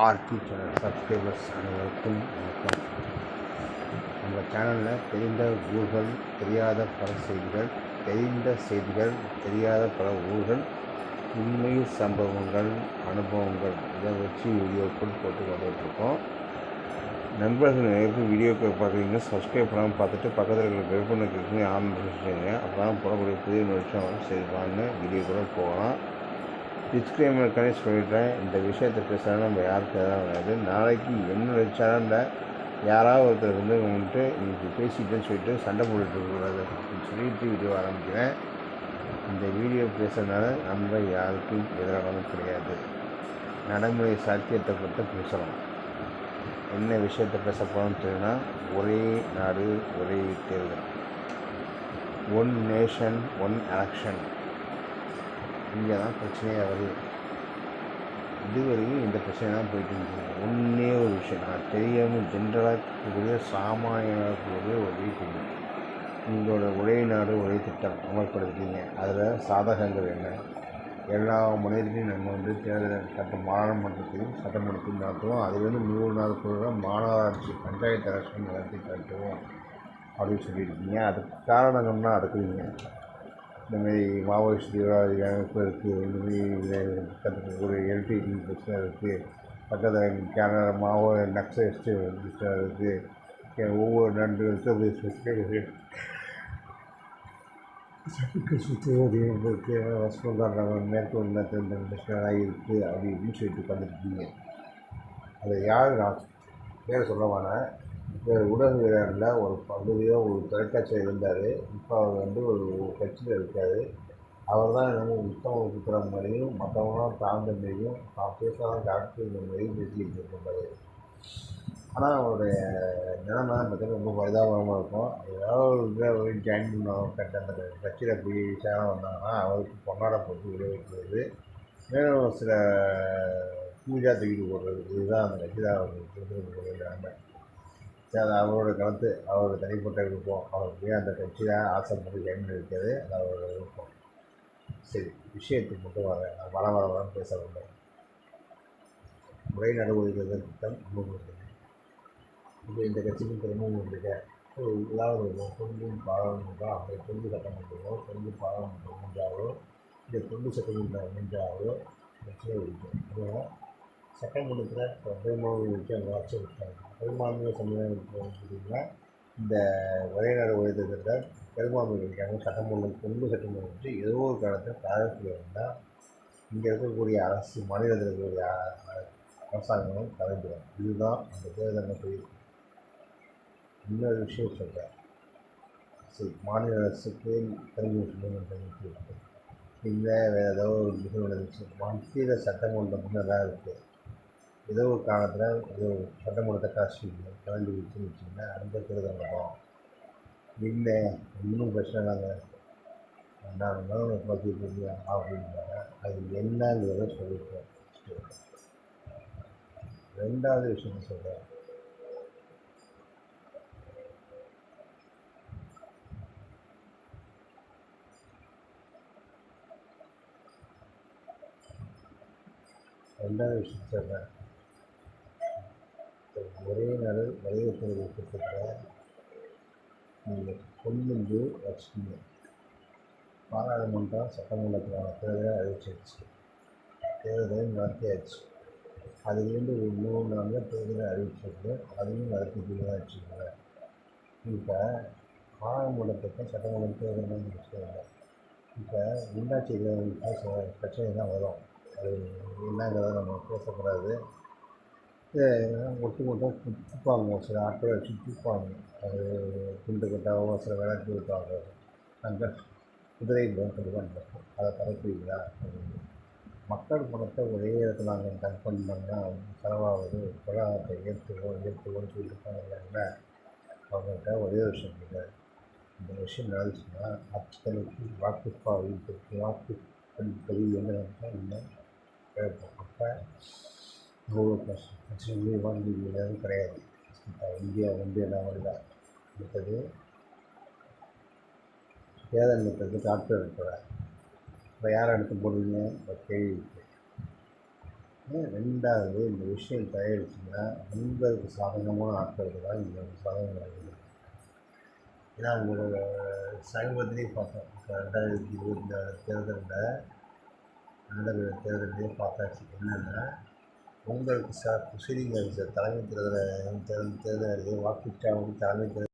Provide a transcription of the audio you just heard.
RT channel subscribers அனைவருக்கும் வணக்கம். நம்ம சேனலில் தெரிந்த ஊர்கள் தெரியாத பல செய்திகள் தெரிந்த செய்திகள் தெரியாத பல ஊர்கள் உண்மை சம்பவங்கள் அனுபவங்கள் இதை வச்சு வீடியோக்கள் போட்டு வந்துட்டுருக்கோம் நண்பர்கள் நேருக்கு வீடியோக்கள் பார்க்குறீங்க சப்ஸ்கிரைப் பண்ணாமல் பார்த்துட்டு பக்கத்தில் இருக்கிற பெல் பண்ண கிளிக் பண்ணி ஆன் அப்போ தான் போடக்கூடிய புதிய நோட்டிஃபிகேஷன் சரி வாங்க வீடியோ கூட போகலாம். டிஸ்கிளைமருக்கானே சொல்லிட்டேன் இந்த விஷயத்தை பேசுகிறா நம்ம யாருக்கு எதாவது வராது நாளைக்கு என்னோட சேனலில் யாராவது ஒருத்தர் வந்து வந்துட்டு இன்னைக்கு பேசிட்டேன்னு சொல்லிட்டு சண்டை போட்டுட்டு அப்படின்னு சொல்லிட்டு வீடியோ ஆரம்பிக்கிறேன். இந்த வீடியோ பேசுகிறதுனால நம்ம யாருக்கும் எதிராகவும் கிடையாது. நடைமுறை சாத்தியத்தை பற்றி பேசலாம். என்ன விஷயத்தை பேச போகிறோம்னு ஒரே நாடு ஒரே தேர்தல். ஒன் நேஷன் ஒன் எலெக்ஷன் இங்கே தான் பிரச்சனையாக வருது. இதுவரையும் இந்த பிரச்சனை தான் போயிட்டு இருந்துச்சு. ஒன்றே ஒரு விஷயம். நான் தெரியாமல் ஜென்ரலாக இருக்கக்கூடிய சாமானியனாக இருக்கக்கூடிய ஒரு வீட்டு உங்களோட ஒரே நாடு ஒரே திட்டம். அமல்படுத்திங்க அதில் சாதகங்கள் என்ன? எல்லா முறையிலையும் நம்ம வந்து தேர்தல் சட்ட பாராளுமன்றத்தையும் சட்டமன்றத்தையும் நடத்துவோம். அதுலேருந்து வந்து நூறு நாளுக்குள்ள மாநகராட்சி பஞ்சாயத்து அரசு நடத்தி காட்டுவோம். அப்படின்னு சொல்லியிருக்கீங்க. அதுக்கு காரணங்கள்னா அடுக்குறீங்க இந்தமாரி மாவோயிஸ்ட் தீவிரவாதி அமைப்பு இருக்குது இந்தமாரி பக்கத்தில் ஒரு எல்டிடி பிரச்சனை இருக்குது பக்கத்தில் கேனடா மாவோ நக்சலிஸ்ட்டு பிரச்சனை இருக்குது ஒவ்வொரு ரெண்டு உத்தரப்பிரதேச சட்டுக்கு இருக்குது வெஸ்ட் பெங்கால் மேற்கொண்ட இந்த இருக்குது அப்படி இப்படின்னு சொல்லிட்டு உட்காந்துருக்கீங்க அதை யார் நான் பேர் சொல்ல வேணாம் ஊடகவியலாளரில் ஒரு பகுதியாக ஒரு தொலைக்காட்சியில் இருந்தார். இப்போ அவர் வந்து ஒரு கட்சியில் இருக்கார். அவர் தான் என்னமோ உத்தம புத்திர மாதிரியும் மற்றவங்களாம் தாழ்ந்த மாதிரியும் தான் பேசலாம் டாக்டர் மாதிரியும் பேசிக்கிட்டு இருக்கிறார் ஆனால் அவருடைய நிலைமை பார்த்தீங்கன்னா ரொம்ப பரிதாபமாக இருக்கும். ஏதாவது ஒரு ஜாயின் பண்ண கட்ட அந்த கட்சியில் போய் சேர வந்தாங்கன்னா அவருக்கு பொன்னாடை போட்டு விளைவிக்கிறது மேலும் சில பூஜா தூக்கிட்டு போடுறது. இதுதான் அந்த கட்சியில் அவருக்கு நிலைமை அது அவரோட கலந்து அவரோட தனிப்பட்ட விருப்பம். அவருக்கு அந்த அந்த தான் ஆசைப்பட்டு ஜாயின் இருக்கிறது அது அவரோட விருப்பம். சரி விஷயத்துக்கு மட்டும் வரேன் நான் வர வர வர பேச வேண்டும் முறை நடவடிக்கை திட்டம். அமல்படுத்துங்க இப்போ இந்த கட்சிக்கும் திறமும் வந்துங்க ஏதாவது இருக்கும் தொண்டும் பாராளுமன்றம் அந்த தொண்டு சட்டமன்றமோ தொண்டு பாராளுமன்றம் மூன்றாவோ இந்த தொண்டு சட்டமன்றம் மூன்றாவோ பிரச்சனை இருக்கும் அதுவும் சட்டமன்றத்தில் இப்போ வச்சு அவங்க ஆட்சி விட்டாங்க பெரும்பான்மை சமுதாயம் பார்த்தீங்கன்னா இந்த ஒரே உயர்த்ததில் ஒரே பெரும்பான்மை கிடைக்காம சட்டமன்றம் கொண்டு சட்டமன்றம் வச்சு ஏதோ ஒரு காலத்தில் காலத்தில் இருந்தால் இங்கே இருக்கக்கூடிய அரசு மாநிலத்தில் இருக்கக்கூடிய அரசாங்கமும் கலைஞ்சிடும் இதுதான் அந்த தேர்தல் போய் இன்னொரு விஷயம் சொல்கிறேன் சரி மாநில அரசுக்கு தெரிஞ்சு சொல்லணும் இல்லை வேறு ஏதோ ஒரு விஷயம் நடந்துச்சு மத்தியில் சட்டமன்றம் முன்னதாக இருக்குது ஏதோ ஒரு காலத்தில் ஏதோ கொடுத்த காசு கலந்து வச்சுன்னு வச்சுங்கன்னா அந்த இல்லை இன்னும் பிரச்சனை நாங்கள் நான் மதம் பார்த்துட்டு அப்படின்னாங்க. அது என்னங்கிறத சொல்லியிருக்கேன் ரெண்டாவது விஷயம் சொல்கிறேன் ரெண்டாவது விஷயம் சொல்கிறேன் ஒரே நாள் வலியுறுத்துறது திட்டத்தில் நீங்கள் லட்சுமி. பாராளுமன்றம் சட்டமன்றத்துக்கான தேர்தலை அறிவிச்சிருச்சு. தேர்தலை நடத்தியாச்சு அதுலேருந்து ஒரு மூணு நாளில் தேர்தலை அறிவிச்சிருக்கு அதையும் நடத்திட்டீங்கன்னா வச்சுக்கோங்க இப்போ பாராளுமன்றத்துக்கும் சட்டமன்ற தேர்தலும் வச்சுக்கோங்க இப்போ உள்ளாட்சி பிரச்சனை தான் வரும். அது என்னங்கிறத நம்ம பேசக்கூடாது. ஒட்டு மொத்தம் ஒரு சில ஆட்களை சுற்றிப்பாங்க அது துண்டு கட்டாவோ சில விளையாட்டு இருப்பாங்க அங்கே குதிரை கண்டிப்பாக அதை பரப்புவீங்களா மக்கள் பணத்தை ஒரே இடத்துல நாங்கள் டம்ப் பண்ணால் செலவாகுது பொருளாதாரத்தை ஏற்றுவோம் ஏற்றுவோம்னு சொல்லியிருக்காங்க அவங்கள்ட்ட ஒரே ஒரு விஷயம் இல்லை இந்த விஷயம் நடந்துச்சுன்னா அத்தனைக்கு வாக்குப்பா வாக்கு பதிவு என்ன நடந்தா இல்லை அப்போ அவ்வளோ கஷ்டம் பிரச்சனை வாழ்ந்து எதுவும் கிடையாது. இந்தியா வந்து எல்லாம் வருதா அடுத்தது தேர்தல் நிறுத்தத்துக்கு டாக்டர் இருக்கிறார் இப்போ யாரை எடுத்து போடுவீங்க? இப்போ கேள்வி இருக்குது ரெண்டாவது இந்த விஷயம் தயாரிச்சுன்னா உங்களுக்கு சாதகமான ஆட்களுக்கு தான் இந்த சாதகம் நடக்குது ஏன்னா உங்களோட சமீபத்திலே பார்த்தோம். இப்போ ரெண்டாயிரத்தி இருபத்தி நாலு தேர்தலில் நடந்த தேர்தலையே பார்த்தாச்சு. என்னென்னா உங்களுக்கு சார் முஸ்லீம்கள் தலைமை தேர்தல் தேர்தல் தேர்தல் வாக்கு தலைமை தேர்தல்